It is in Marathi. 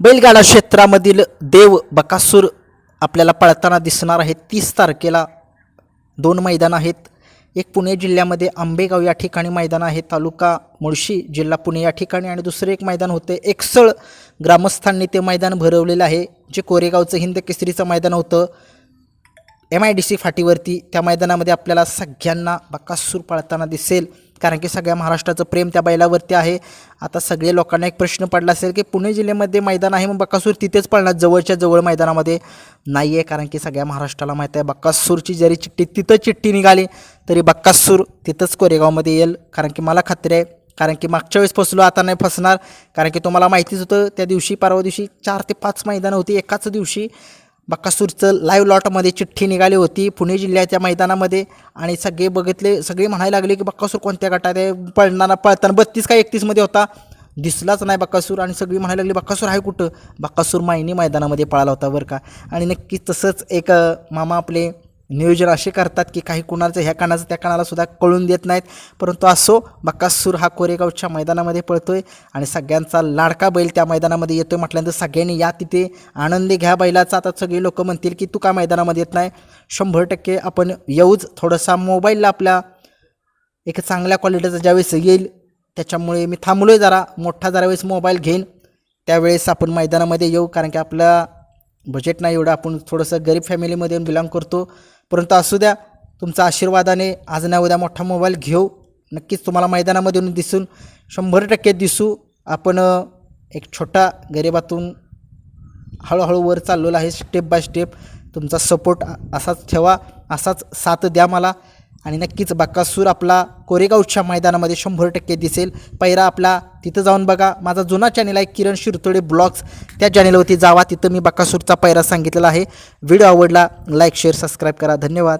बैलगाडा क्षेत्रामधील देव बकासूर आपल्याला पळताना दिसणार आहे तीस तारखेला दोन मैदान आहेत. एक पुणे जिल्ह्यामध्ये आंबेगाव या ठिकाणी मैदान आहे. तालुका मुळशी जिल्हा पुणे या ठिकाणी आणि दुसरे एक मैदान होते. एकसळ ग्रामस्थांनी ते मैदान भरवलेलं आहे. जे कोरेगावचं हिंद केसरीचं मैदान होतं. एम आय डी सी फाटीवरती त्या मैदानामध्ये आपल्याला सगळ्यांना बकासूर पळताना दिसेल. कारण की सगळ्या महाराष्ट्राचं प्रेम त्या बैलावरती आहे. आता सगळे लोकांना एक प्रश्न पडला असेल की पुणे जिल्ह्यामध्ये मैदान आहे मग बक्कासूर तिथेच पळणार जवळच्या जवळ मैदानामध्ये? नाही आहे कारण की सगळ्या महाराष्ट्राला माहीत आहे बक्कासूरची जरी चिठ्ठी तिथं चिठ्ठी निघाली तरी बक्कासूर तिथंच कोरेगावमध्ये येईल. कारण की मला खात्री आहे कारण की मागच्या वेळेस फसलो आता नाही फसणार. कारण की तुम्हाला माहितीच होतं त्या दिवशी परवा दिवशी चार ते पाच मैदानं होती एकाच दिवशी. बक्कासूरचं लाईव्ह लॉटमध्ये चिठ्ठी निघाली होती. पुणे जिल्ह्याच्या मैदानामध्ये. आणि सगळे बघितले सगळे म्हणायला लागले की बक्कासूर कोणत्या गटात आहे? पळणारा पळताना बत्तीस का एकतीसमध्ये होता? दिसलाच नाही बक्कासूर आणि सगळी म्हणायला लागली बक्कासूर आहे कुठं? बक्कासूर मायनी मैदानामध्ये पळाला होता बरं का? आणि नक्कीच तसंच एक मामा आपले नियोजन असे करतात की काही कुणाचं ह्या कानाचं त्या कानाला सुद्धा कळून देत नाहीत. परंतु असो बक्कासूर हा कोरेगावच्या मैदानामध्ये पळतोय आणि सगळ्यांचा लाडका बैल त्या मैदानामध्ये येतोय म्हटल्यानंतर सगळ्यांनी या तिथे आनंदी घ्या बैलाचा. आता सगळी लोक म्हणतील की तू का मैदानामध्ये येत नाही? शंभर टक्के आपण येऊच थोडासा मोबाईलला आपल्या एक चांगल्या क्वालिटीचा ज्यावेळेस येईल त्याच्यामुळे मी थांबलो आहे जरा. मोठा जरा वेळेस मोबाईल घेईन. त्यावेळेस आपण मैदानामध्ये येऊ कारण की आपलं बजेट नाही एवढं. आपण थोडंसं गरीब फॅमिलीमध्ये बिलॉंग करतो. परंतु असू द्या तुमचा आशीर्वादाने आज ना उद्या मोठा मोबाईल घेऊ. नक्कीच तुम्हाला मैदानामध्ये येऊन दिसून शंभर टक्के दिसू. आपण एक छोटा गरिबातून हळूहळू वर चाललेलो आहे स्टेप बाय स्टेप तुमचा सपोर्ट असाच ठेवा असाच साथ द्या मला. आणि नक्कीच बक्कासूर आपला कोरेगावच्या मैदानामध्ये शंभर टक्के दिसेल. पहिरा आपला तिथं जाऊन बघा. माझा जुना चॅनल आहे किरण शिरतोडे ब्लॉग्स. त्या चॅनलवरती जावा. तिथं मी बक्कासूरचा पैरा सांगितलेला आहे. व्हिडिओ आवडला लाईक शेअर सबस्क्राईब करा. धन्यवाद.